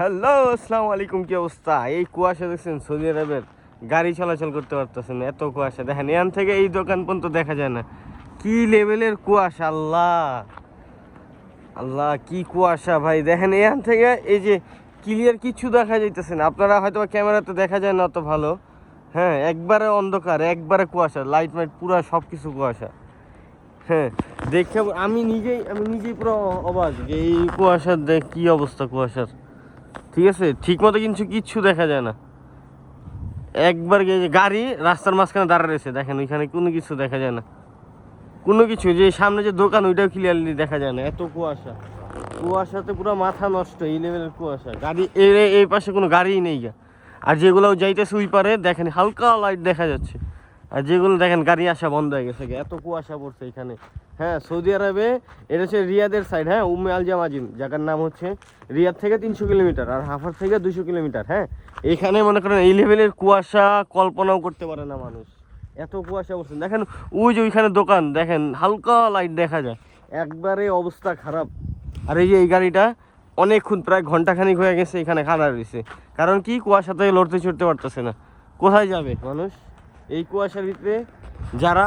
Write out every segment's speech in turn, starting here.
Hello, আসসালামু আলাইকুম, কি অবস্থা? এই কুয়াশা দেখছেন, সৌদি আরবের গাড়ি চলাচল করতে পারতেছেন, এত কুয়াশা। দেখেন, এখান থেকে এই দোকান পর্যন্ত দেখা যায় না। কি লেভেলের কুয়াশা, আল্লাহ! আল্লাহ, কি কুয়াশা ভাই। দেখেন, এখান থেকে এই যে ক্লিয়ার কিছু দেখা যাইতেছে না। আপনারা হয়তো ক্যামেরাতে দেখা যায় না, অত ভালো। হ্যাঁ একবারে অন্ধকার, একবারে কুয়াশা। লাইট মাইট পুরো সব কিছু কুয়াশা। হ্যাঁ দেখে আমি নিজেই আমি নিজেই পুরো অবাক এই কুয়াশার দেখ, কি অবস্থা কুয়াশার। ঠিক আছে? ঠিক মতো কিন্তু কিচ্ছু দেখা যায় না। একবার গাড়ি রাস্তার মাঝখানে দাঁড়া রয়েছে। দেখেন, ওইখানে কোনো কিছু দেখা যায় না। কোনো কিছু, যে সামনে যে দোকান, ওইটাও ক্লিয়ারলি দেখা যায় না। এত কুয়াশা। কুয়াশাতে পুরো মাথা নষ্ট, এই লেভেলের কুয়াশা। গাড়ি এই পাশে কোনো গাড়িই নেই আর যেগুলো যাইতেছে ওই পারে, দেখেন, হালকা লাইট দেখা যাচ্ছে। আর যেগুলো দেখেন, গাড়ি আসা বন্ধ হয়ে গেছে এত কুয়াশা পড়ছে এখানে। হ্যাঁ সৌদি আরবে, এটা হচ্ছে রিয়াদের সাইড হ্যাঁ উম্মে আল জামাজিন জায়গার নাম হচ্ছে রিয়াদ থেকে তিনশো কিলোমিটার আর হাফার থেকে দুশো কিলোমিটার হ্যাঁ। এখানে মনে করেন এই লেভেলের কুয়াশা কল্পনাও করতে পারে না মানুষ। এত কুয়াশা পড়ছে। দেখেন, ওই যে ওইখানে দোকান, দেখেন, হালকা লাইট দেখা যায়। একবারে অবস্থা খারাপ। আর এই যে এই গাড়িটা অনেকক্ষণ, প্রায় ঘন্টাখানিক হয়ে গেছে এখানে খারাপ রয়েছে কারণ কি কুয়াশা থেকে লড়তে চড়তে পারতেছে না। কোথায় যাবে মানুষ? এই কুয়াশার ভিতরে যারা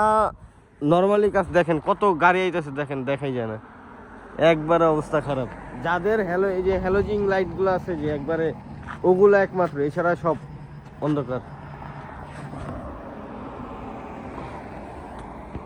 নর্মালি কাজ দেখেন, কত গাড়ি আইতেছে দেখেন, দেখাই যায় না। একবারে অবস্থা খারাপ। যাদের হ্যালো এই যে হ্যালোজিং লাইটগুলো আছে যে, একবারে ওগুলো একমাত্র, এছাড়া সব অন্ধকার।